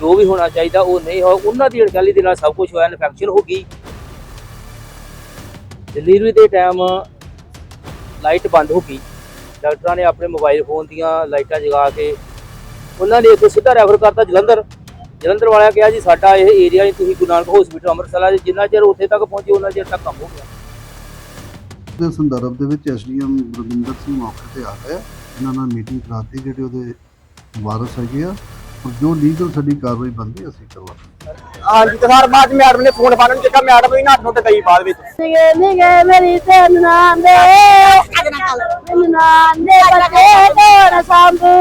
ਜੋ ਵੀ ਹੋਣਾ ਚਾਹੀਦਾ ਉਹ ਨਹੀਂ ਹੋ ਉਹਨਾਂ ਦੀ ਅਣਗਹਿਲੀ ਦੇ ਨਾਲ ਸਭ ਕੁਝ ਹੋਇਆ ਇਨਫੈਕਸ਼ਨ ਹੋ ਗਈ। ਡਿਲੀਵਰੀ ਦੇ ਟਾਈਮ ਲਾਈਟ ਬੰਦ ਹੋ ਗਈ। ਡਾਕਟਰਾਂ ਨੇ ਆਪਣੇ ਮੋਬਾਈਲ ਫੋਨ ਦੀਆਂ ਲਾਈਟਾਂ ਜਗਾ ਕੇ ਉਹਨਾਂ ਨੇ ਇੱਥੋਂ ਸਿੱਧਾ ਰੈਫਰ ਕਰਤਾ ਜਲੰਧਰ। ਜਲੰਧਰ ਵਾਲਿਆਂ ਕਿਹਾ ਜੀ, ਸਾਡਾ ਇਹ ਏਰੀਆ ਨਹੀਂ ਤੁਸੀਂ ਗੁਰੂ ਨਾਨਕ ਹਸਪੀਟਲ ਅੰਮ੍ਰਿਤਸਰ ਆ ਜਿੰਨਾ ਚਿਰ ਉੱਥੇ ਤੱਕ ਪਹੁੰਚੇ, ਉਹਨਾਂ ਚਿਰ ਤੱਕ ਕੰਮ ਹੋ ਗਿਆ। ਦੇ ਸੰਦਰਭ ਦੇ ਵਿੱਚ ਐਸਡੀਐਮ ਗੁਰਵਿੰਦਰ ਸਿੰਘ ਮੌਕੇ ਤੇ ਆ ਗਏ। ਇਹਨਾਂ ਨਾਲ ਮੀਟਿੰਗ ਕਰਾਤੀ, ਜਿਹੜੇ ਉਹਦੇ ਵਾਰਸ ਹੈਗੇ ਆ। ਔਰ ਜੋ ਲੀਗਲ ਸਾਡੀ ਕਾਰਵਾਈ ਬਣਦੀ ਅਸੀਂ ਕਰਵਾਵਾਂਗੇ। ਹਾਂਜੀ ਤੇ ਸਰ ਬਾਅਦ ਚ ਮੈਡਮ ਨੇ ਫੋਨ ਫਾੜਨ ਚੱਕਾ ਮੈਡਮ ਵੀ ਨੱਠ ਨੁੱਟ ਗਈ ਬਾਅਦ ਵਿੱਚ। ਨਿਗੇ ਨਿਗੇ ਮੇਰੀ ਤੇ ਨਨਾਂਦੇ ਨਨਾਂਦੇ ਬੱਚੇ ਤੋੜ ਸੰਭੂ।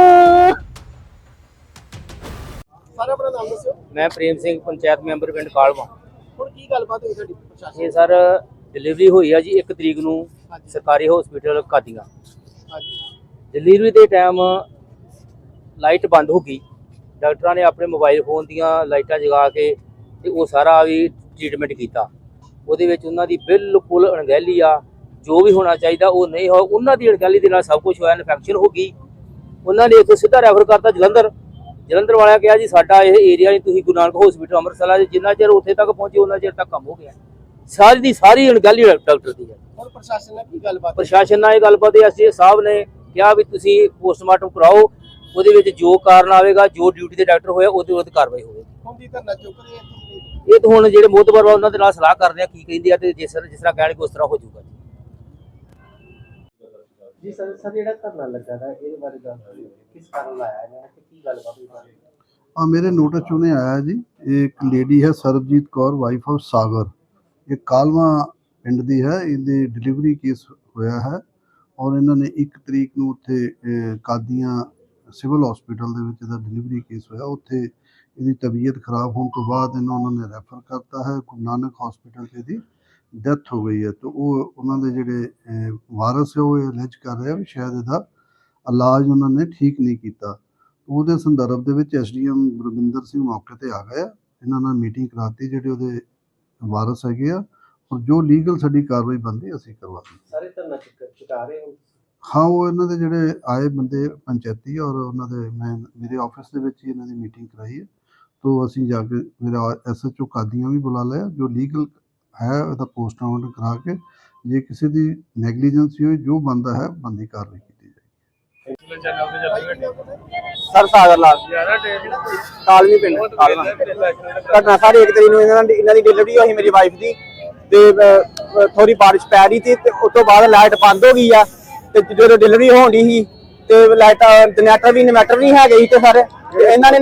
ਸਰ ਆਪਣਾ ਨਾਮ ਦੱਸਿਓ। ਮੈਂ ਪ੍ਰੇਮ ਸਿੰਘ ਪੰਚਾਇਤ ਮੈਂਬਰ ਪਿੰਡ ਕਾਲਵਾ। ਹੁਣ ਕੀ ਗੱਲਬਾਤ ਹੋਈ ਸਾਡੀ ਪ੍ਰਸ਼ਾਸਨ ਇਹ ਸਰ ਡਿਲੀਵਰੀ ਹੋਈ ਆ ਜੀ 1 ਤਰੀਕ ਨੂੰ ਸਰਕਾਰੀ ਹਸਪੀਟਲ ਕਾਦੀਆਂ ਹਾਂਜੀ। ਡਿਲੀਵਰੀ ਦੇ ਟਾਈਮ ਲਾਈਟ ਬੰਦ ਹੋ ਗਈ। ਡਾਕਟਰਾਂ ਨੇ ਆਪਣੇ ਮੋਬਾਈਲ ਫੋਨ ਦੀਆਂ ਲਾਈਟਾਂ ਜਗਾ ਕੇ ਤੇ ਉਹ ਸਾਰਾ ਵੀ ਟ੍ਰੀਟਮੈਂਟ ਕੀਤਾ। ਉਹਦੇ ਵਿੱਚ ਉਹਨਾਂ ਦੀ ਬਿਲਕੁਲ ਅਣਗਹਿਲੀ ਆ। ਜੋ ਵੀ ਹੋਣਾ ਚਾਹੀਦਾ ਉਹ ਨਹੀਂ ਹੋ ਉਹਨਾਂ ਦੀ ਅਣਗਹਿਲੀ ਦੇ ਨਾਲ ਸਭ ਕੁਝ ਹੋਇਆ ਇਨਫੈਕਸ਼ਨ ਹੋ ਗਈ। ਉਹਨਾਂ ਨੇ ਇੱਥੋਂ ਸਿੱਧਾ ਰੈਫਰ ਕਰਤਾ ਜਲੰਧਰ। ਜਲੰਧਰ ਵਾਲਿਆਂ ਕਿਹਾ ਜੀ ਸਾਡਾ ਇਹ ਏਰੀਆ ਨਹੀਂ ਤੁਸੀਂ ਗੁਰੂ ਨਾਨਕ ਹਸਪੀਟਲ ਅੰਮ੍ਰਿਤਸਰ ਆ ਜਿੰਨਾ ਚਿਰ ਉੱਥੇ ਤੱਕ ਪਹੁੰਚੇ ਉਹਨਾਂ ਚਿਰ ਤੱਕ ਕੰਮ ਹੋ ਗਿਆ। ਸਾਰੀ ਦੀ ਸਾਰੀ ਅਣਗਹਿਲੀ ਡਾਕਟਰ ਦੀ ਹੈ। ਹੁਣ ਪ੍ਰਸ਼ਾਸਨ ਨਾਲ ਕੀ ਗੱਲਬਾਤ? ਪ੍ਰਸ਼ਾਸਨ ਨਾਲ ਇਹ ਗੱਲਬਾਤ ਹੈ ਸਾਹਿਬ ਨੇ ਕਿਹਾ ਵੀ ਤੁਸੀਂ ਪੋਸਟਮਾਰਟਮ ਕਰਾਓ। ਉਹਦੇ ਵਿੱਚ ਜੋ ਕਾਰਨ ਆਵੇਗਾ ਜੋ ਡਿਊਟੀ ਦੇ ਡਾਕਟਰ ਹੋਇਆ ਉਹਦੇ ਵਿਰੁੱਧ ਕਾਰਵਾਈ ਹੋਵੇਗੀ। ਹੁਣ ਦੀ ਧਰਨਾ ਤੁਸੀਂ ਇਹ ਤਾਂ ਹੁਣ ਜਿਹੜੇ ਮੋਤਬਰ ਵਾ ਉਹਨਾਂ ਦੇ ਨਾਲ ਸਲਾਹ ਕਰਦੇ ਆ ਕੀ ਕਹਿੰਦੇ ਆ ਤੇ ਜਿਸ ਤਰ੍ਹਾਂ ਜਿਸ ਤਰ੍ਹਾਂ ਕਹਿਣਗੇ ਉਸ ਤਰ੍ਹਾਂ ਹੋ ਜਾਊਗਾ। ਜੀ ਸਰ ਸਰ ਜਿਹੜਾ ਧਰਨਾ ਲੱਗਾ ਦਾ ਇਹਦੇ ਬਾਰੇ ਗੱਲ ਕਿਸ ਕਾਰਨ ਲਾਇਆ ਇਹਨਾਂ ਨੇ ਤੇ ਕੀ ਗੱਲਬਾਤ ਹੋਈ ਆ ਮੇਰੇ ਨੋਟਿਸ 'ਚ ਉਹਨੇ ਆਇਆ ਜੀ ਇਹ ਇੱਕ ਲੇਡੀ ਹੈ ਸਰਬਜੀਤ ਕੌਰ ਵਾਈਫ ਆਫ ਸਾਗਰ। ਇਹ ਕਾਲਵਾ ਪਿੰਡ ਦੀ ਹੈ ਇਹਦੇ ਡਿਲੀਵਰੀ ਕੇਸ ਹੋਇਆ ਹੈ। ਔਰ ਇਹਨਾਂ ਨੇ 1 ਤਰੀਕ ਨੂੰ ਉੱਥੇ ਕਾਦੀਆਂ ਸਿਵਲ ਹਸਪੀਟਲ ਦੇ ਵਿੱਚ ਇਹਦਾ ਡਿਲੀਵਰੀ ਕੇਸ ਹੋਇਆ। ਉੱਥੇ ਇਹਦੀ ਤਬੀਅਤ ਖਰਾਬ ਹੋਣ ਤੋਂ ਬਾਅਦ ਇਹਨੂੰ ਉਹਨਾਂ ਨੇ ਰੈਫਰ ਕਰਤਾ ਹੈ। ਗੁਰੂ ਨਾਨਕ ਹਸਪੀਟਲ 'ਚ ਇਹਦੀ ਡੈਥ ਹੋ ਗਈ ਹੈ। ਤੇ ਉਹ ਉਹਨਾਂ ਦੇ ਜਿਹੜੇ ਵਾਰਸ ਹੈ, ਉਹ ਅਲੈਜ ਕਰ ਰਹੇ ਵੀ ਸ਼ਾਇਦ ਇਹਦਾ ਇਲਾਜ ਉਹਨਾਂ ਨੇ ਠੀਕ ਨਹੀਂ ਕੀਤਾ। ਉਹਦੇ ਸੰਦਰਭ ਦੇ ਵਿੱਚ ਐਸਡੀਐਮ ਗੁਰਵਿੰਦਰ ਸਿੰਘ ਮੌਕੇ ਤੇ ਆ ਗਏ ਆ। ਇਹਨਾਂ ਨਾਲ ਮੀਟਿੰਗ ਕਰਾਤੀ, ਜਿਹੜੇ ਉਹਦੇ ਵਾਰਸ ਹੈਗੇ ਆ। ਔਰ ਜੋ ਲੀਗਲ ਸਾਡੀ ਕਾਰਵਾਈ ਬਣਦੀ, ਅਸੀਂ ਕਰਵਾਵਾਂਗੇ ਸਾਰੇ ਧਰਨਾ ਚੁੱਕ ਚੁਕਾ ਰਹੇ ਹੋ? ਹਾਂ, ਉਹ ਇਹਨਾਂ ਦੇ ਜਿਹੜੇ ਆਏ ਬੰਦੇ ਪੰਚਾਇਤੀ ਔਰ ਉਹਨਾਂ ਦੇ ਮੈਂ, ਮੇਰੇ ਆਫਿਸ ਦੇ ਵਿੱਚ ਹੀ ਇਹਨਾਂ ਦੀ ਮੀਟਿੰਗ ਕਰਾਈ ਹੈ। ਤੋਂ ਅਸੀਂ ਜਾ ਕੇ ਮੇਰਾ ਐਸਐਚਓ ਕਾਦੀਆਂ ਵੀ ਬੁਲਾ ਲਿਆ, ਜੋ ਲੀਗਲ ਹੈ, ਉਹਦਾ ਪੋਸਟਮਾਰਟਮ ਕਰਾ ਕੇ ਜੇ ਕਿਸੇ ਦੀ ਨੈਗਲੀਜੈਂਸੀ ਹੋਈ, ਜੋ ਬੰਦਾ ਹੈ, ਬੰਦੀ ਕਾਰਵਾਈ ਕੀਤੀ ਜਾਏਗੀ। ਸਰ, ਸਾਗਰ ਲਾਲ। ਕਾਲਵੀ ਪਿੰਡ ਕਾਲਵਾ ਘਟਨਾ ਸਾਰੀ ਇੱਕ ਤਰੀਕ ਨੂੰ ਇਹਨਾਂ ਦੀ ਇਹਨਾਂ ਦੀ ਡਿਲੀਵਰੀ ਹੋਈ ਮੇਰੀ ਵਾਈਫ ਦੀ। ਤੇ ਥੋੜੀ ਬਾਰਿਸ਼ ਪੈ ਰਹੀ ਸੀ ਤੇ ਉਸ ਤੋਂ ਬਾਅਦ ਲਾਈਟ ਬੰਦ ਹੋ ਗਈ ਆ। ਤੇ ਜਦੋਂ ਡਿਲੀਵਰੀ ਹੋਣ ਸੀ ਤੇ ਲਾਈਟ ਜਨਰੇਟਰ ਵੀ ਇਨਵਰਟਰ ਨਹੀਂ ਹੈਗੇ ਸੀ ਤੇ ਸਾਰੇ ਤੇ ਇਹਨਾਂ ਨੇ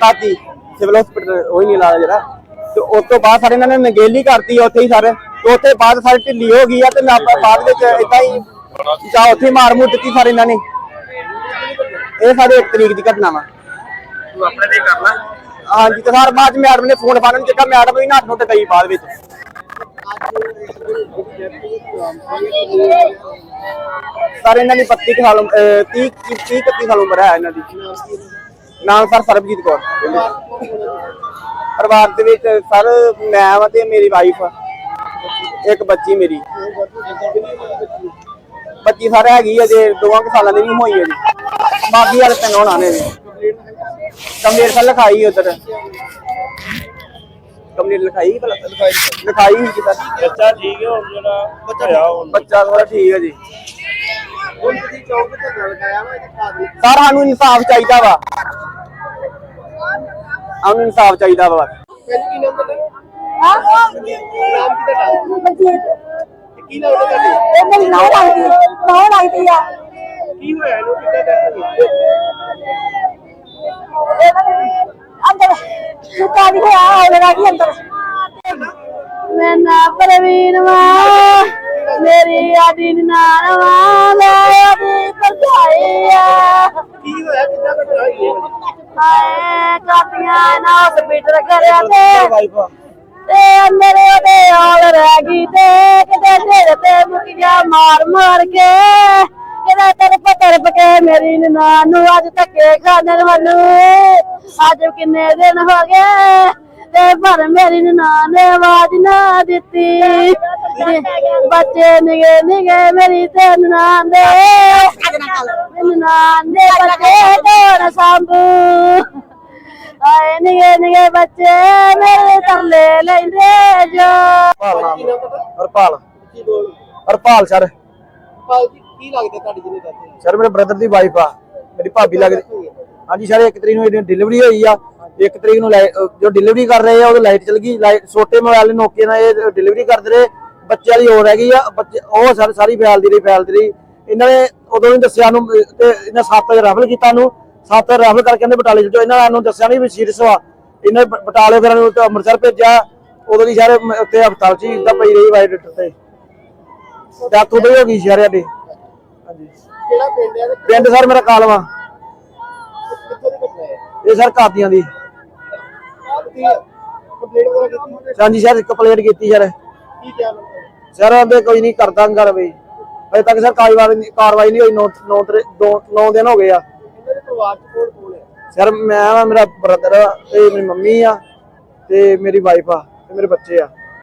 ਤਾਤੀ ਸਿਵਲ ਹਸਪੀਟਲ ਉਹ ਹੀ ਨਹੀਂ ਲਾਇਆ ਜਿਹੜਾ। ਤੇ ਉਸ ਤੋਂ ਬਾਅਦ ਸਾਰੇ ਇਹਨਾਂ ਨੇ ਨਗੇਲੀ ਕਰਤੀ ਉੱਥੇ ਹੀ ਸਾਰੇ ਤੇ ਉੱਥੇ ਬਾਅਦ ਸਾਰੀ ਢਿੱਲੀ ਹੋ ਗਈ ਆ ਤੇ ਮੈਂ ਆਪਾਂ ਬਾਅਦ ਵਿੱਚ ਇਦਾਂ ਹੀ ਜਾਂ ਉੱਥੇ ਮਾਰ ਮੁੱਰ ਦਿੱਤੀ ਸਾਰੇ ਇਹਨਾਂ ਨੇ। ਇਹ ਸਾਡੇ ਇੱਕ ਤਰੀਕ ਦੀ ਘਟਨਾ ਵਾ। ਤੂੰ ਆਪਣੇ ਤੇ ਕਰ ਲੈ। ਹਾਂਜੀ ਤੇ ਸਰ ਬਾਅਦ ਮੈਡਮ ਨੇ ਫੋਨ ਫਾੜਨ ਚੱਕਾ ਮੈਡਮ ਵੀ ਨੱਠ ਨੁੱਟ ਗਈ ਬਾਅਦ ਵਿੱਚ। ਸਰ, ਇਹਨਾਂ ਦੀ 32 ਸਾਲ 30 30 31 ਸਾਲ ਉਮਰ ਹੈ ਇਹਨਾਂ ਦੀ। ਨਾਮ ਸਰ, ਸਰਬਜੀਤ ਕੌਰ। ਪਰਿਵਾਰ ਦੇ ਵਿੱਚ ਸਰ, ਮੈਂ ਵਾ ਤੇ ਮੇਰੀ ਵਾਈਫ ਇੱਕ ਬੱਚੀ ਮੇਰੀ। ਬੱਚੀ ਸਰ ਹੈਗੀ ਹੈ ਜੇ, ਦੋਵਾਂ ਕੁ ਸਾਲਾਂ ਦੀ ਨਹੀਂ ਹੋਈ ਹੈ ਜੀ। ਬਾਕੀ ਵਾਲੇ ਤਿੰਨ ਹੋਣਾ ਨੇ। ਜੀ ਸਰ ਲਿਖਾਈ ਉਧਰ। ਕੰਪਲੀਟ ਲਿਖਾਈ ਭਲਾ ਲਿਖਾਈ ਲਿਖਾਈ ਸੀ ਸਰ ਬੱਚਾ ਠੀਕ ਹੈ ਹੁਣ ਜਿਹੜਾ ਬੱਚਾ ਬੱਚਾ ਥੋੜਾ ਠੀਕ ਹੈ ਜੀ। ਸਰ ਸਾਨੂੰ ਇਨਸਾਫ ਚਾਹੀਦਾ ਵਾ। ਸਾਨੂੰ ਇਨਸਾਫ ਚਾਹੀਦਾ ਵਾ। ਕੀ ਲੱਗਦਾ ਤੁਹਾਡੇ? ਇਹ ਮੇਰੀ ਨੌ ਲੱਗਦੀ ਨੌ ਲੱਗਦੀ ਆ। ਕੀ ਹੋਇਆ ਇਹਨੂੰ? ਕਿੱਦਾਂ ਡੈਥ ਸੁੱਤਾ ਨਹੀਂ ਹੋਇਆ ਹੋਵੇਗਾ ਕੀ ਅੰਦਰ ਮੈਂ ਨਾ ਪ੍ਰਵੀਨ ਵਾ ਮੇਰੀ ਆਦੀ ਨਾਨ ਵਾ ਮੈਂ ਆਦੀ ਪਰਜਾਈ ਆ ਕੀ ਹੋਇਆ ਕਿੱਦਾਂ ਘਟਨਾ ਹੋਈ ਹਾਏ ਕਾਪੀਆਂ ਨਾ ਹਸਪੀਟਲ ਕਰਿਆ ਤੇ ਵਾਈਫ ਤੇ ਅੰਦਰ ਉਹਦੇ ਹਾਲ ਰਹਿ ਗਈ ਤੇ ਕਿਤੇ ਢਿੱਡ ਤੇ ਮੁਕੀਆਂ ਮਾਰ ਮਾਰ ਕੇ। ਕਿਤੇ ਤਰਪ ਤਰਪ ਕੇ ਮੇਰੀ ਨਨਾਣ ਨੂੰ ਅੱਜ ਧੱਕੇ ਖਾਣੇ ਵੱਲੋਂ। ਅੱਜ ਕਿੰਨੇ ਦਿਨ ਹੋ ਗਏ ਤੇ ਪਰ ਮੇਰੀ ਨਨਾਣ ਨੇ ਆਵਾਜ਼ ਨਾ ਦਿੱਤੀ। ਬੱਚੇ ਨਿਗੇ ਨਿਗੇ ਮੇਰੀ ਤੇ ਨਨਾਣ ਦੇ। ਨਨਾਣ ਦੇ ਬੱਚੇ ਢੋਣ ਸੰਭੂ। ਆਏ ਨਿਗੇ ਨਿਗੇ ਬੱਚੇ ਮੇਰੇ ਤਰਲੇ ਲੈਂਦੇ ਜੋ। ਹਰਪਾਲ। ਨਾਮ ਹਰਪਾਲ ਸਰ ਕੀ ਲੱਗਦਾ ਤੁਹਾਡੀ ਜਿਹਨੇ ਦੱਸੇ ਸਰ ਮੇਰੇ ਬ੍ਰਦਰ ਦੀ ਵਾਈਫ ਆ। ਮੇਰੀ ਭਾਬੀ ਲੱਗਦੀ। ਹਾਂਜੀ ਸਰ ਇੱਕ ਤਰੀਕ ਨੂੰ ਇਹਦੀ ਡਿਲੀਵਰੀ ਹੋਈ ਆ। ਇੱਕ ਤਰੀਕ ਨੂੰ ਲਾਈ- ਅਹ ਜੋ ਡਿਲੀਵਰੀ ਕਰ ਰਹੇ ਆ ਉਹਦੀ ਲਾਈਟ ਚਲ ਗਈ। ਲਾਈਟ ਛੋਟੇ ਮੋਬਾਈਲ ਨੋਕੀਆ ਨਾਲ ਇਹ ਡਿਲੀਵਰੀ ਕਰਦੇ ਰਹੇ। ਬੱਚੇ ਵਾਲੀ ਹੋ ਰਹਿ ਗਈ ਆ। ਬੱਚੇ ਉਹ ਸਰ ਸਾਰੀ ਫੈਲਦੀ ਰਹੀ ਫੈਲਦੀ ਰਹੀ। ਇਹਨਾਂ ਨੇ ਉਦੋਂ ਨਹੀਂ ਦੱਸਿਆ ਨੂੰ ਤੇ ਇਹਨਾਂ 7 ਵਜੇ ਰੈਫਲ ਕੀਤਾ ਨੂੰ 7 ਵਜੇ ਰੈਫਲ ਕਰਕੇ ਕਹਿੰਦੇ ਬਟਾਲੇ ਚਲੋ ਇਹਨਾਂ ਨੂੰ ਦੱਸਿਆ ਨਹੀਂ ਵੀ ਸੀਰੀਅਸ ਵਾ। ਇਹਨੇ ਬ- ਬਟਾਲੇ ਫਿਰ ਅੰਮ੍ਰਿਤਸਰ ਭੇਜਿਆ। ਉਦੋਂ ਦੀ ਸਾਰੇ ਉੱਥੇ ਹਸਪਤਾਲ 'ਚ ਹੀ ਇਦਾਂ ਪਈ ਰਹੀ ਵਾਈਟ ਤੇ। ਡੈਥ ਉਦੋਂ ਹੀ ਹੋ ਗਈ ਸ਼ਹਿਰ ਸਾਡੇ। ਹਾਂਜੀ। ਕਿਹੜਾ ਪਿੰਡ ਹੈ ਤੇ ਪਿੰਡ ਸਰ ਮੇਰਾ ਕਾਲਵਾ। ਕਿੱਥੋਂ ਦੀ ਘਟਨਾ ਹੈ? ਇਹ ਸਰ ਕਾਦੀਆਂ ਦੀ। ਕੀ ਕੰਪਲੇਂਟ ਵਗੈਰਾ ਕੀਤੀ ਹਾਂਜੀ ਸਰ ਕੰਪਲੇਂਟ ਕੀਤੀ ਸਰ। ਕੀ ਕਿਹਾ ਲੋਕਾਂ ਨੇ? ਸਰ ਆਂਦੇ ਕੋਈ ਨਹੀਂ ਕਰਦਾ ਕਰ ਬਈ। ਅਜੇ ਤੱਕ ਸਰ ਕਾਰਵਾਈ ਨਹੀਂ ਕਾਰਵਾਈ ਨਹੀਂ ਹੋਈ 9 9 9 ਦਿਨ ਹੋ ਗਏ ਆ। ਇਹਨਾਂ ਦੇ ਪਰਿਵਾਰ ਚ ਕੌਣ ਕੌਣ ਹੈ? ਸਰ ਮੈਂ ਆ ਮੇਰਾ ਬ੍ਰਦਰ ਤੇ ਮੇਰੀ ਮੰਮੀ ਆ ਤੇ ਮੇਰੀ ਵਾਈਫ ਆ ਤੇ ਮੇਰੇ ਬੱਚੇ ਆ।